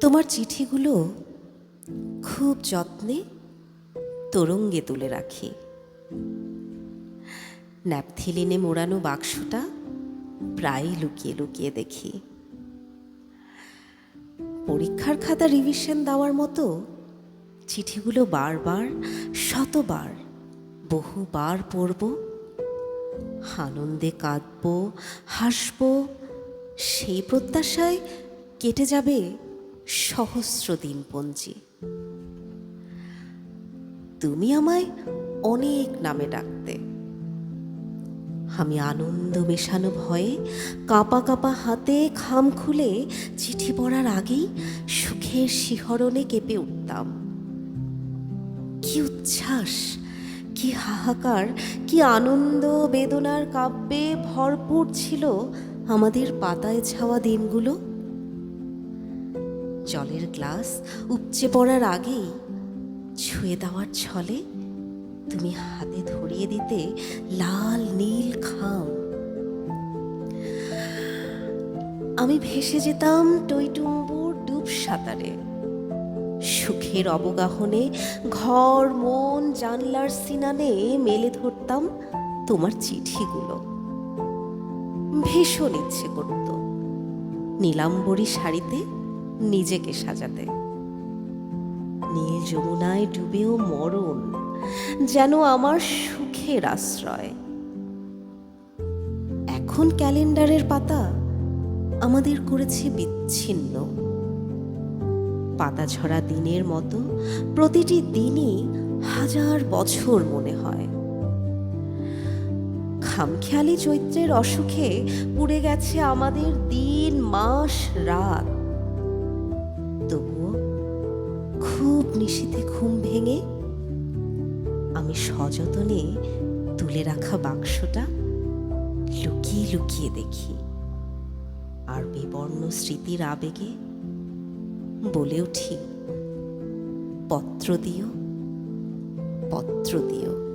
তোমার চিঠিগুলো খুব যত্নে তরঙ্গে তুলে রাখি। ন্যাপথিলিনে মোড়ানো বাক্সটা প্রায়ই লুকিয়ে লুকিয়ে দেখি। পরীক্ষার খাতা রিভিশন দেওয়ার মতো চিঠিগুলো বারবার, শতবার, বহুবার পড়ব, আনন্দে কাঁদব, হাসব, সেই প্রত্যাশায় কেটে যাবে সহস্র দিনপঞ্জি তুমি আমায় অনেক নামে ডাকতে। আমি আনন্দ মেশানো ভয়ে কাঁপা কাঁপা হাতে খাম খুলে চিঠি পড়ার আগেই সুখের শিহরণে কেঁপে উঠতাম। কি উচ্ছ্বাস, কি হাহাকার, কি আনন্দ বেদনার কাব্যে ভরপুর ছিল আমাদের পাতায় ছাওয়া দিনগুলো। জলের গ্লাস উপচে পড়ার আগেই ছুঁয়ে দেওয়ার ছলে তুমি হাতে ধরিয়ে দিতে লাল, নীল খাম। আমি ভেসে যেতাম টইটুম্বুর ডুব সাঁতারে। সুখের অবগাহনে ঘর, মন, জানলার সিনানে মেলে ধরতাম তোমার চিঠিগুলো। ভীষণ ইচ্ছে করত। নীলাম্বরী শাড়িতে নিজেকে সাজাতে। নীল যমুনায় ডুবেও মরণ যেন আমার সুখের আশ্রয়। এখন ক্যালেন্ডারের পাতা আমাদের করেছে বিচ্ছিন্ন। পাতা ঝরা দিনের মতো প্রতিটি দিনই হাজার বছর মনে হয়। খামখেয়ালি চৈত্রের অসুখে পুড়ে গেছে আমাদের দিন, মাস, রাত। তবুও খুব নিশীথে ঘুম ভেঙে আমি সযতনে তুলে রাখা বাক্সটা লুকিয়ে লুকিয়ে দেখি আর বিবর্ণ স্মৃতির আবেগে বলে উঠি, পত্র দিও পত্র দিও।